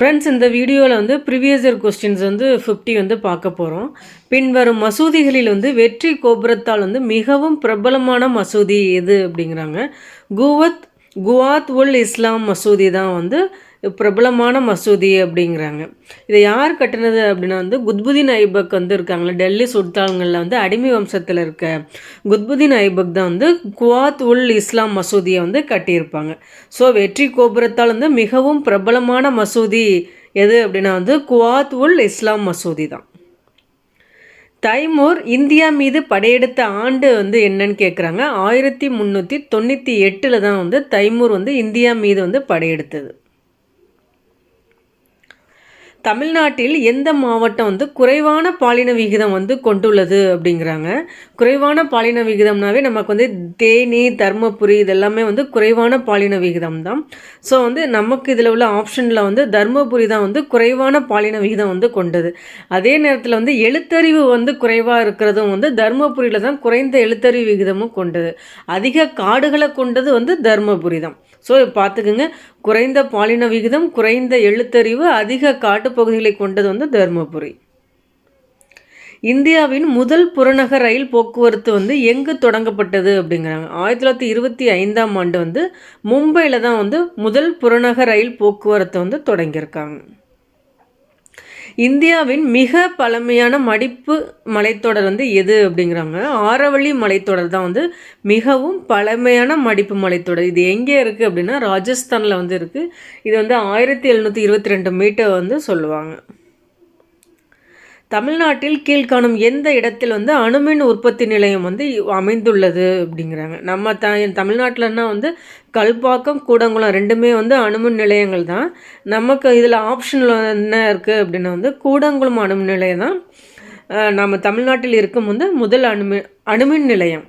Friends இந்த வீடியோவில் வந்து ப்ரிவியஸ் இயர் கொஸ்டின்ஸ் வந்து ஃபிஃப்டி வந்து பார்க்க போகிறோம் பின்வரும் மசூதிகளில் வந்து வெற்றி கோபுரத்தால் வந்து மிகவும் பிரபலமான மசூதி எது அப்படிங்கிறாங்க. குவத் குவாத் உல் இஸ்லாம் மசூதி தான் வந்து பிரபலமான மசூதி அப்படிங்கிறாங்க. இதை யார் கட்டினது அப்படின்னா வந்து குத்புதீன் ஐபக் வந்து இருக்காங்களே டெல்லி சுல்தான்களில் வந்து அடிமை வம்சத்தில் இருக்க குத்புதீன் ஐபக் தான் வந்து குவாத் உல் இஸ்லாம் மசூதியை வந்து கட்டியிருப்பாங்க. ஸோ வெற்றி கோபுரத்தால் வந்து மிகவும் பிரபலமான மசூதி எது அப்படின்னா வந்து குவாத் உல் இஸ்லாம் மசூதி தான். தைமூர் இந்தியா மீது படையெடுத்த ஆண்டு வந்து என்னன்னு கேட்குறாங்க ஆயிரத்தி முந்நூற்றி தொண்ணூற்றி எட்டில் தான் வந்து தைமூர் வந்து இந்தியா மீது வந்து படையெடுத்தது. தமிழ்நாட்டில் எந்த மாவட்டம் வந்து குறைவான பாலின விகிதம் வந்து கொண்டுள்ளது அப்படிங்கிறாங்க. குறைவான பாலின விகிதம்னாவே நமக்கு வந்து தேனி தர்மபுரி இதெல்லாமே வந்து குறைவான பாலின விகிதம் தான். ஸோ வந்து நமக்கு இதில் உள்ள ஆப்ஷனில் வந்து தர்மபுரி தான் வந்து குறைவான பாலின விகிதம் வந்து கொண்டது. அதே நேரத்தில் வந்து எழுத்தறிவு வந்து குறைவாக இருக்கிறதும் வந்து தர்மபுரியில் தான் குறைந்த எழுத்தறிவு விகிதமும் கொண்டது. அதிக காடுகளை கொண்டது வந்து தர்மபுரி தான். ஸோ பார்த்துக்குங்க குறைந்த பாலின விகிதம் குறைந்த எழுத்தறிவு அதிக காட்டுப்பகுதிகளை கொண்டது வந்து தருமபுரி. இந்தியாவின் முதல் புறநகர் ரயில் போக்குவரத்து வந்து எங்கு தொடங்கப்பட்டது அப்படிங்கிறாங்க. ஆயிரத்தி தொள்ளாயிரத்தி இருபத்தி ஐந்தாம் ஆண்டு வந்து மும்பையில் தான் வந்து முதல் புறநகர் ரயில் போக்குவரத்தை வந்து தொடங்கியிருக்காங்க. இந்தியாவின் மிக பழமையான மடிப்பு மலைத்தொடர் வந்து எது அப்படிங்கிறாங்க? ஆரவள்ளி மலைத்தொடர் தான் வந்து மிகவும் பழமையான மடிப்பு மலைத்தொடர். இது எங்கே இருக்குது அப்படின்னா ராஜஸ்தானில் வந்து இருக்குது இது வந்து ஆயிரத்தி எழுநூற்றி இருபத்தி ரெண்டு மீட்டர் வந்து சொல்லுவாங்க. தமிழ்நாட்டில் கீழ்காணும் எந்த இடத்தில் வந்து அணுமின் உற்பத்தி நிலையம் வந்து அமைந்துள்ளது அப்படிங்கிறாங்க. நம்ம த தமிழ்நாட்டிலன்னா வந்து கல்பாக்கம் கூடங்குளம் ரெண்டுமே வந்து அணுமின் நிலையங்கள் தான். நமக்கு இதில் ஆப்ஷனில் என்ன இருக்குது அப்படின்னா வந்து கூடங்குளம் அணுமின் நிலையம் தான். நம்ம தமிழ்நாட்டில் இருக்கும் வந்து முதல் அணுமின் அணுமின் நிலையம்.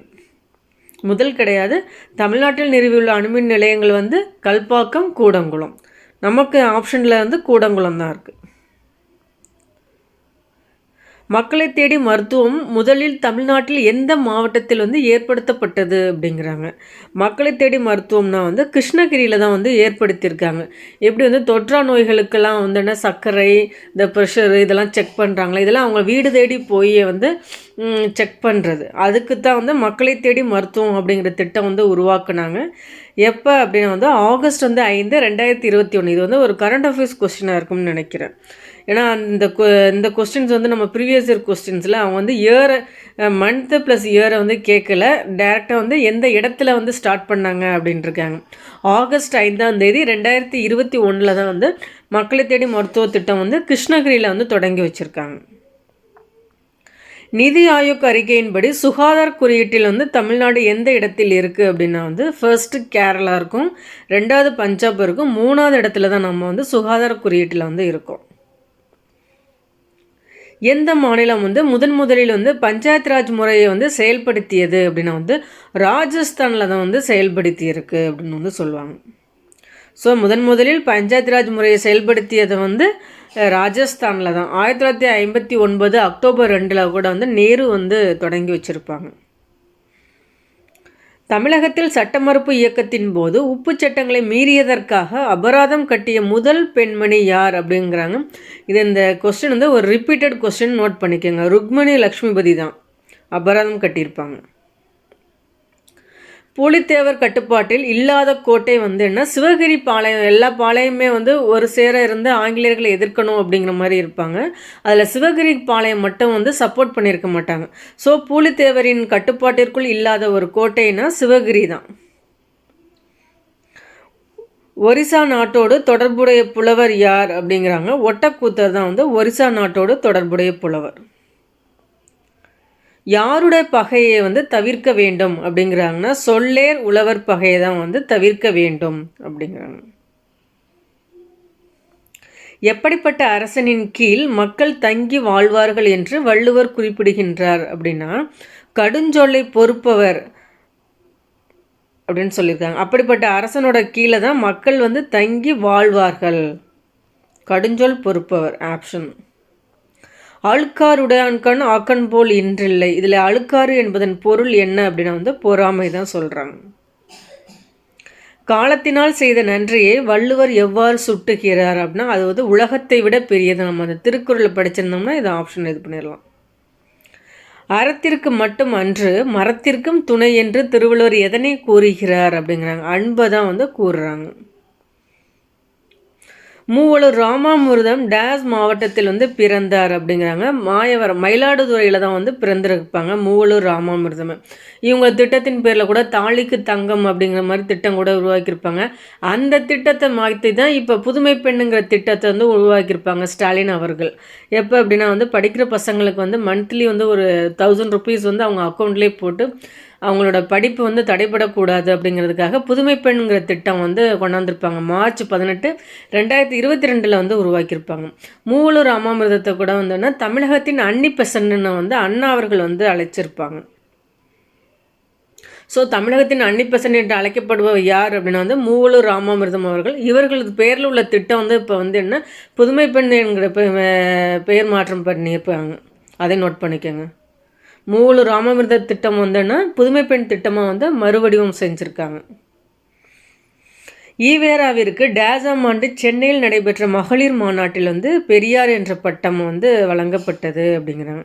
முதல் கிடையாது. தமிழ்நாட்டில் நிறுவியுள்ள அணுமின் நிலையங்கள் வந்து கல்பாக்கம் கூடங்குளம். நமக்கு ஆப்ஷனில் வந்து கூடங்குளம் தான் இருக்குது மக்களை தேடி மருத்துவம் முதலில் தமிழ்நாட்டில் எந்த மாவட்டத்தில் வந்து ஏற்படுத்தப்பட்டது அப்படிங்கிறாங்க. மக்களை தேடி மருத்துவம்னா வந்து கிருஷ்ணகிரியில் தான் வந்து ஏற்படுத்தியிருக்காங்க. எப்படி வந்து தொற்றா நோய்களுக்கெல்லாம் வந்து என்ன சர்க்கரை இந்த ப்ரெஷரு இதெல்லாம் செக் பண்ணுறாங்களே இதெல்லாம் அவங்க வீடு தேடி போய் வந்து செக் பண்ணுறது அதுக்கு தான் வந்து மக்களை தேடி மருத்துவம் அப்படிங்கிற திட்டம் வந்து உருவாக்குனாங்க. எப்போ அப்படின்னா வந்து ஆகஸ்ட் வந்து ஐந்து ரெண்டாயிரத்தி இருபத்தி ஒன்று இது வந்து ஒரு கரண்ட் அஃபேர்ஸ் கொஸ்டினாக இருக்கும்னு நினைக்கிறேன். ஏன்னா இந்த இந்த கொஸ்டின்ஸ் வந்து நம்ம ப்ரீவியஸ் இயர் கொஸ்டின்ஸில் அவங்க வந்து இயரை மந்த்து ப்ளஸ் இயரை வந்து கேட்கல டேரெக்டாக வந்து எந்த இடத்துல வந்து ஸ்டார்ட் பண்ணாங்க அப்படின்ட்டுருக்காங்க ஆகஸ்ட் ஐந்தாம் தேதி ரெண்டாயிரத்தி இருபத்தி ஒன்றில் தான் வந்து மக்களை தேடி மருத்துவ திட்டம் வந்து கிருஷ்ணகிரியில் வந்து தொடங்கி வச்சுருக்காங்க. நிதி ஆயோக் அறிக்கையின்படி சுகாதார குறியீட்டில் வந்து தமிழ்நாடு எந்த இடத்தில் இருக்குது அப்படின்னா வந்து ஃபர்ஸ்ட்டு கேரளா இருக்கும் ரெண்டாவது பஞ்சாப் இருக்கும் மூணாவது இடத்துல தான் நம்ம வந்து சுகாதார குறியீட்டில் வந்து இருக்கோம். எந்த மாநிலம் வந்து முதன் முதலில் வந்து பஞ்சாயத்து ராஜ் முறையை வந்து செயல்படுத்தியது அப்படின்னா வந்து ராஜஸ்தானில் தான் வந்து செயல்படுத்தியிருக்கு அப்படின்னு வந்து சொல்லுவாங்க. ஸோ முதன் முதலில் பஞ்சாயத்து ராஜ் முறையை செயல்படுத்தியதை வந்து ராஜஸ்தானில் தான். ஆயிரத்தி தொள்ளாயிரத்தி ஐம்பத்தி ஒன்பது அக்டோபர் ரெண்டில் கூட வந்து நேரு வந்து தொடங்கி வச்சுருப்பாங்க. தமிழகத்தில் சட்டமறுப்பு இயக்கத்தின் போது உப்பு சட்டங்களை மீறியதற்காக அபராதம் கட்டிய முதல் பெண்மணி யார் அப்படிங்கிறாங்க. இது இந்த கொஸ்டின் வந்து ஒரு ரிப்பீட்டட் கொஸ்டின் நோட் பண்ணிக்கோங்க. ருக்மணி லக்ஷ்மிபதி தான். அபராதம் கட்டியிருப்பாங்க. புலித்தேவர் கட்டுப்பாட்டில் இல்லாத கோட்டை வந்து என்ன? சிவகிரி பாளையம். எல்லா பாளையமே வந்து ஒரு சேர இருந்து ஆங்கிலேயர்களை எதிர்க்கணும் அப்படிங்கிற மாதிரி இருப்பாங்க. அதில் சிவகிரி பாளையம் மட்டும் வந்து சப்போர்ட் பண்ணியிருக்க மாட்டாங்க. ஸோ பூலித்தேவரின் கட்டுப்பாட்டிற்குள் இல்லாத ஒரு கோட்டைனா சிவகிரி தான். ஒரிசா நாட்டோடு தொடர்புடைய புலவர் யார் அப்படிங்கிறாங்க. ஒட்டக்கூத்தர் தான் வந்து ஒரிசா நாட்டோடு தொடர்புடைய புலவர். யாருடைய பகையை வந்து தவிர்க்க வேண்டும் அப்படிங்கிறாங்கன்னா சொல்லேர் உழவர் பகையை தான் வந்து தவிர்க்க வேண்டும் அப்படிங்கிறாங்க. எப்படிப்பட்ட அரசனின் கீழ் மக்கள் தங்கி வாழ்வார்கள் என்று வள்ளுவர் குறிப்பிடுகின்றார் அப்படின்னா கடுஞ்சொல்லை பொறுப்பவர் அப்படின்னு சொல்லியிருக்காங்க. அப்படிப்பட்ட அரசனோட கீழே தான் மக்கள் வந்து தங்கி வாழ்வார்கள். கடுஞ்சொல் பொறுப்பவர் ஆப்ஷன். அழுக்காருடையான்கண் ஆக்கன் போல் இன்றில்லை. இதில் அழுக்காறு என்பதன் பொருள் என்ன அப்படின்னா வந்து பொறாமை தான் சொல்கிறாங்க காலத்தினால் செய்த நன்றியை வள்ளுவர் எவ்வாறு சுட்டுகிறார் அப்படின்னா அது வந்து உலகத்தை விட பெரியது. நம்ம அந்த திருக்குறளை படிச்சிருந்தோம்னா இதை ஆப்ஷன் இது பண்ணிடலாம். அறத்திற்கு மட்டும் அன்று மரத்திற்கும் துணை என்று திருவள்ளுவர் எதனை கூறுகிறார் அப்படிங்கிறாங்க. அன்பை தான் வந்து கூறுறாங்க. மூவலூர் ராமாமிர்தம் டேஸ் மாவட்டத்தில் வந்து பிறந்தார் அப்படிங்கிறாங்க. மாயவரம் மயிலாடுதுறையில் தான் வந்து பிறந்திருப்பாங்க மூவலூர் ராமாமிர்தம். இவங்க திட்டத்தின் பேரில் கூட தாலிக்கு தங்கம் அப்படிங்கிற மாதிரி திட்டம் கூட உருவாக்கியிருப்பாங்க. அந்த திட்டத்தை மாற்றி தான் இப்போ புதுமை பெண்ணுங்கிற திட்டத்தை வந்து உருவாக்கியிருப்பாங்க ஸ்டாலின் அவர்கள். எப்போ அப்படின்னா வந்து படிக்கிற பசங்களுக்கு வந்து மந்த்லி வந்து ஒரு தௌசண்ட் ருபீஸ் வந்து அவங்க அக்கௌண்ட்லேயே போட்டு அவங்களோட படிப்பு வந்து தடைபடக்கூடாது அப்படிங்கிறதுக்காக புதுமை பெண்ங்கிற திட்டம் வந்து கொண்டாந்துருப்பாங்க. மார்ச் பதினெட்டு ரெண்டாயிரத்தி இருபத்தி ரெண்டில் வந்து உருவாக்கியிருப்பாங்க. மூவலூர் ராமாமிரதத்தை கூட வந்தோன்னா தமிழகத்தின் அன்னி வந்து அண்ணா அவர்கள் வந்து அழைச்சிருப்பாங்க. ஸோ தமிழகத்தின் அன்னிப்பசன் என்று அழைக்கப்படுபவர் யார் அப்படின்னா வந்து மூவலூர் ராமாமிர்தம் அவர்கள். இவர்களது பேரில் உள்ள திட்டம் வந்து இப்போ வந்து என்ன? புதுமை பெண் என்கிற பெயர் மாற்றம் பண்ணியிருப்பாங்க. அதை நோட் பண்ணிக்கோங்க. மூணு ராமமிர்த திட்டம் வந்துன்னா புதுமை பெண் திட்டமாக வந்து மறுவடிவம் செஞ்சுருக்காங்க. ஈவேராவிற்கு டேசாம் ஆண்டு சென்னையில் நடைபெற்ற மகளிர் மாநாட்டில் வந்து பெரியார் என்ற பட்டம் வந்து வழங்கப்பட்டது அப்படிங்கிறாங்க.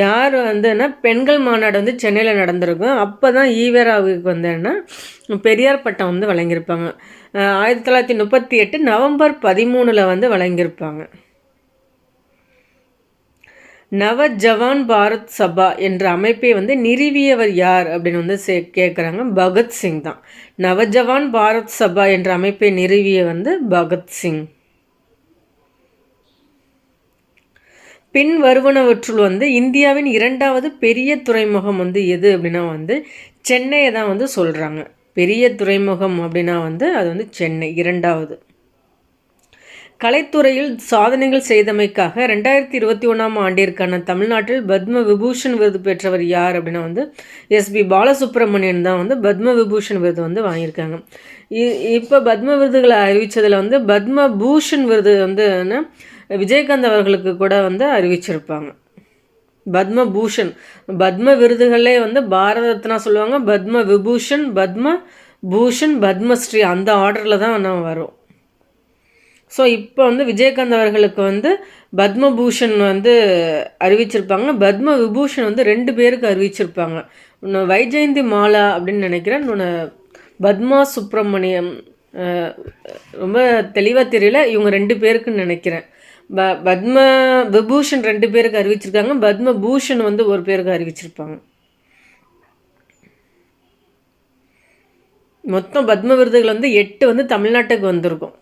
யார் வந்துன்னா பெண்கள் மாநாடு வந்து சென்னையில் நடந்திருக்கும் அப்போ தான் ஈவேராவுக்கு வந்தேன்னா பெரியார் பட்டம் வந்து வழங்கியிருப்பாங்க. ஆயிரத்தி தொள்ளாயிரத்தி முப்பத்தி எட்டு நவம்பர் பதிமூணில் வந்து வழங்கியிருப்பாங்க. நவ ஜவான் பாரத் சபா என்ற அமைப்பை வந்து நிறுவியவர் யார் அப்படின்னு வந்து சே கேட்குறாங்க பகத்சிங் தான். நவஜவான் பாரத் சபா என்ற அமைப்பை நிறுவிய வந்து பகத்சிங் பின் வருவனவற்றுள் வந்து இந்தியாவின் இரண்டாவது பெரிய துறைமுகம் வந்து எது அப்படின்னா வந்து சென்னையை தான் வந்து சொல்கிறாங்க பெரிய துறைமுகம் அப்படின்னா வந்து அது வந்து சென்னை இரண்டாவது. கலைத்துறையில் சாதனைகள் செய்தமைக்காக ரெண்டாயிரத்தி இருபத்தி ஒன்றாம் ஆண்டிற்கான தமிழ்நாட்டில் பத்ம விபூஷன் விருது பெற்றவர் யார் அப்படின்னா வந்து எஸ்பி பாலசுப்ரமணியன் தான் வந்து பத்ம விபூஷன் விருது வந்து வாங்கியிருக்காங்க. இப்போ பத்ம விருதுகளை அறிவித்ததில் வந்து பத்ம பூஷன் விருது வந்து விஜயகாந்த் அவர்களுக்கு கூட வந்து அறிவிச்சிருப்பாங்க. பத்ம பூஷன் பத்ம விருதுகளே வந்து பாரத ரத்னா சொல்லுவாங்க. பத்ம விபூஷன் பத்ம பூஷன் பத்மஸ்ரீ அந்த ஆர்டரில் தான் நம்ம வரும் ஸோ இப்போ வந்து விஜயகாந்த் அவர்களுக்கு வந்து பத்மபூஷன் வந்து அறிவிச்சிருப்பாங்க. பத்ம விபூஷன் வந்து ரெண்டு பேருக்கு அறிவிச்சிருப்பாங்க. இன்னும் வைஜெயந்தி மாலா அப்படின்னு நினைக்கிறேன். இன்னொன்று பத்மா சுப்பிரமணியம் ரொம்ப தெளிவாக தெரியல. இவங்க ரெண்டு பேருக்குன்னு நினைக்கிறேன். ப பத்ம விபூஷன் ரெண்டு பேருக்கு அறிவிச்சிருக்காங்க. பத்ம பூஷன் வந்து ஒரு பேருக்கு அறிவிச்சிருப்பாங்க. மொத்தம் பத்ம விருதுகள் வந்து எட்டு வந்து தமிழ்நாட்டுக்கு வந்திருக்கும்.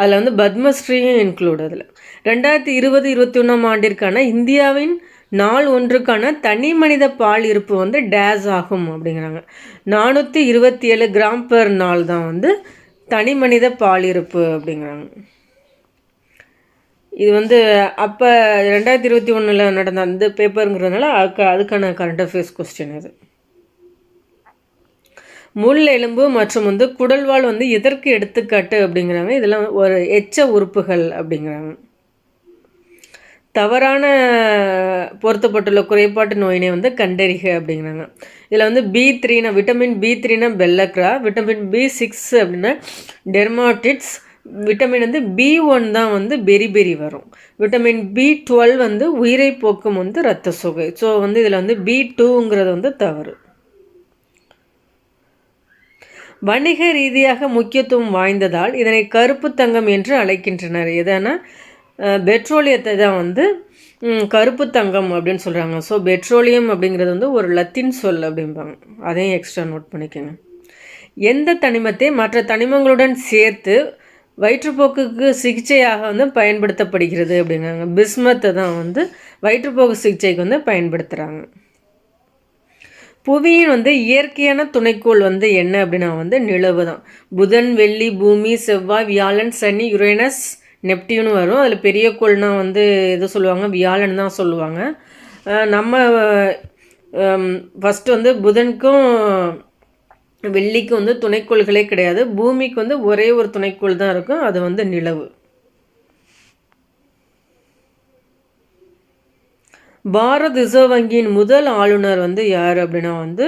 அதில் வந்து பத்மஸ்ரீயும் இன்க்ளூட் அதில். ரெண்டாயிரத்தி இருபது இருபத்தி ஒன்றாம் ஆண்டிற்கான இந்தியாவின் நாள் ஒன்றுக்கான தனி மனித பால் இருப்பு வந்து டேஸ் ஆகும் அப்படிங்கிறாங்க. நானூற்றி இருபத்தி ஏழு கிராம் பெர் நாள் தான் வந்து தனி மனித பால் இருப்பு அப்படிங்கிறாங்க. இது வந்து அப்போ ரெண்டாயிரத்தி இருபத்தி ஒன்றில் நடந்த அந்த பேப்பருங்கிறதுனால அதுக்கு அதுக்கான கரண்ட் அஃபேர்ஸ் கொஸ்டின் இது. முள் எலும்பு மற்றும் வந்து குடல்வால் வந்து எதற்கு எடுத்துக்காட்டு அப்படிங்கிறாங்க இதெல்லாம் ஒரு எச்ச உறுப்புகள் அப்படிங்கிறாங்க தவறான பொருத்தப்பட்டுள்ள குறைபாட்டு நோயினை வந்து கண்டறிக அப்படிங்கிறாங்க. இதில் வந்து பி த்ரீனா விட்டமின் பி த்ரீனா பெல்லக்ரா விட்டமின் பி சிக்ஸ் அப்படின்னா டெர்மாட்டிட்ஸ் விட்டமின் வந்து பி ஒன் தான் வந்து பெரி பெரி வரும். விட்டமின் பி டுவெல் வந்து உயிரை போக்கும் வந்து ரத்த சுகை. ஸோ வந்து இதில் வந்து பி டூங்கிறது வந்து தவறு. வணிக ரீதியாக முக்கியத்துவம் வாய்ந்ததால் இதனை கருப்பு தங்கம் என்று அழைக்கின்றனர். எதனா பெட்ரோலியத்தை தான் வந்து கருப்பு தங்கம் அப்படின்னு சொல்கிறாங்க ஸோ பெட்ரோலியம் அப்படிங்கிறது வந்து ஒரு லத்தின் சொல் அப்படிம்பாங்க. அதையும் எக்ஸ்ட்ரா நோட் பண்ணிக்கோங்க. எந்த தனிமத்தை மற்ற தனிமங்களுடன் சேர்த்து வயிற்றுப்போக்குக்கு சிகிச்சையாக வந்து பயன்படுத்தப்படுகிறது அப்படிங்கிறாங்க. பிஸ்மத்தை தான் வந்து வயிற்றுப்போக்கு சிகிச்சைக்கு வந்து பயன்படுத்துகிறாங்க புவியின் வந்து இயற்கையான துணைக்கோள் வந்து என்ன அப்படின்னா வந்து நிலவு தான் புதன் வெள்ளி பூமி செவ்வாய் வியாழன் சனி யுரேனஸ் நெப்டியூன் வரும். அதில் பெரிய கோள்னா வந்து எது சொல்லுவாங்க? வியாழன் தான் சொல்லுவாங்க. நம்ம ஃபஸ்ட்டு வந்து புதனுக்கும் வெள்ளிக்கும் வந்து துணைக்கோள்களே கிடையாது. பூமிக்கு வந்து ஒரே ஒரு துணைக்கோள் தான் இருக்கும். அது வந்து நிலவு. பாரத் ரிசர்வ் வங்கியின் முதல் ஆளுநர் வந்து யார் அப்படின்னா வந்து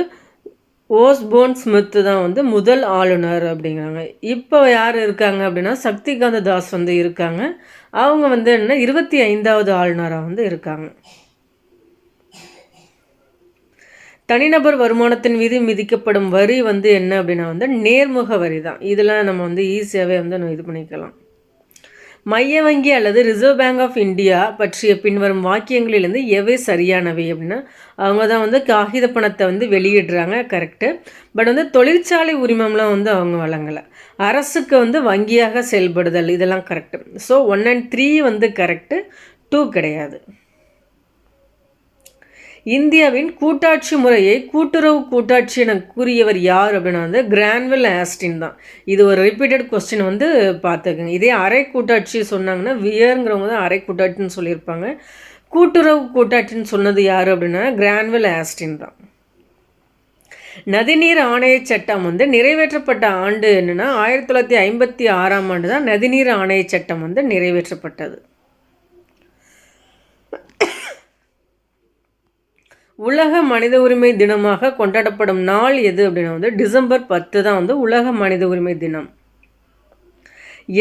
ஓஸ்போன் ஸ்மித்து தான் வந்து முதல் ஆளுநர் அப்படிங்கிறாங்க. இப்போ யார் இருக்காங்க அப்படின்னா சக்திகாந்த தாஸ் வந்து இருக்காங்க. அவங்க வந்து என்ன இருபத்தி ஐந்தாவது ஆளுநராக வந்து இருக்காங்க. தனிநபர் வருமானத்தின் மீது மிதிக்கப்படும் வரி வந்து என்ன அப்படின்னா வந்து நேர்முக வரி தான் இதெல்லாம் நம்ம வந்து ஈஸியாகவே வந்து நம்ம இது பண்ணிக்கலாம். மைய வங்கி அல்லது ரிசர்வ் பேங்க் ஆஃப் இந்தியா பற்றிய பின்வரும் வாக்கியங்களிலிருந்து எவை சரியானவை அப்படின்னா அவங்க தான் வந்து காகித பணத்தை வந்து வெளியிடுறாங்க கரெக்டு பட் வந்து தொழிற்சாலை உரிமம்லாம் வந்து அவங்க வழங்கலை. அரசுக்கு வந்து வங்கியாக செயல்படுதல் இதெல்லாம் correct so one and three வந்து கரெக்டு டூ கிடையாது. இந்தியாவின் கூட்டாட்சி முறையை கூட்டுறவு கூட்டாட்சி என கூறியவர் யார் அப்படின்னா வந்து கிரான்வெல் ஆஸ்டின் தான். இது ஒரு ரிப்பீட்டட் கொஸ்டின் வந்து பார்த்துக்கோங்க. இதே அரை கூட்டாட்சி சொன்னாங்கன்னா வியருங்கிறவங்க தான் அரை கூட்டாட்சின்னு சொல்லியிருப்பாங்க. கூட்டுறவு கூட்டாட்சின்னு சொன்னது யார் அப்படின்னா கிரான்வெல் ஆஸ்டின் தான். நதிநீர் ஆணைய சட்டம் வந்து நிறைவேற்றப்பட்ட ஆண்டு என்னென்னா ஆயிரத்தி தொள்ளாயிரத்தி ஐம்பத்தி ஆறாம் ஆண்டு தான் நதிநீர் ஆணைய சட்டம் வந்து நிறைவேற்றப்பட்டது. உலக மனித உரிமை தினமாக கொண்டாடப்படும் நாள் எது அப்படின்னா வந்து டிசம்பர் பத்து தான் வந்து உலக மனித உரிமை தினம்.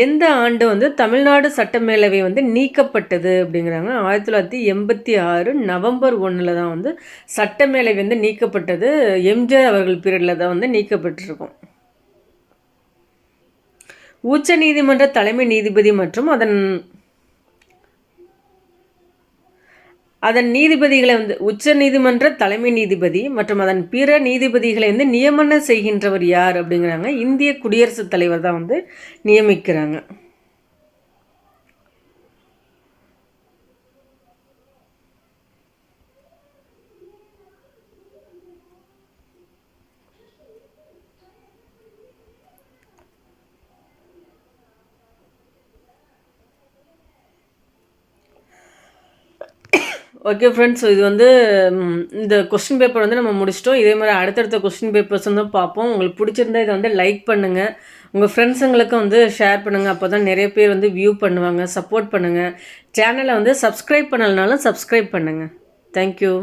எந்த ஆண்டு வந்து தமிழ்நாடு சட்டமேலவை வந்து நீக்கப்பட்டது அப்படிங்கிறாங்க. ஆயிரத்தி தொள்ளாயிரத்தி எண்பத்தி ஆறு நவம்பர் ஒன்றில் தான் வந்து சட்டமேலவை வந்து நீக்கப்பட்டது. எம்ஜிஆர் அவர்கள் பீரியடில் தான் வந்து நீக்கப்பட்டிருக்கும். உச்ச நீதிமன்ற தலைமை நீதிபதி மற்றும் அதன் அதன் நீதிபதிகளை வந்து உச்ச நீதிமன்ற தலைமை நீதிபதி மற்றும் அதன் பிற நீதிபதிகளை வந்து நியமனம் செய்கின்றவர் யார் அப்படிங்கிறாங்க. இந்திய குடியரசுத் தலைவர் தான் வந்து நியமிக்கிறாங்க. ஓகே ஃப்ரெண்ட்ஸ் இது வந்து இந்த கொஸ்டின் பேப்பர் வந்து நம்ம முடிச்சிட்டோம். இதே மாதிரி அடுத்தடுத்த கொஸ்டின் பேப்பர்ஸ் வந்து பார்ப்போம். உங்களுக்கு பிடிச்சிருந்தா இதை வந்து லைக் பண்ணுங்கள் உங்கள் ஃப்ரெண்ட்ஸுங்களுக்கும் வந்து ஷேர் பண்ணுங்கள் அப்போ தான் நிறைய பேர் வந்து வியூ பண்ணுவாங்க சப்போர்ட் பண்ணுங்கள் சேனலை வந்து சப்ஸ்கிரைப் பண்ணலைனாலும் சப்ஸ்கிரைப் பண்ணுங்கள் தேங்க்யூ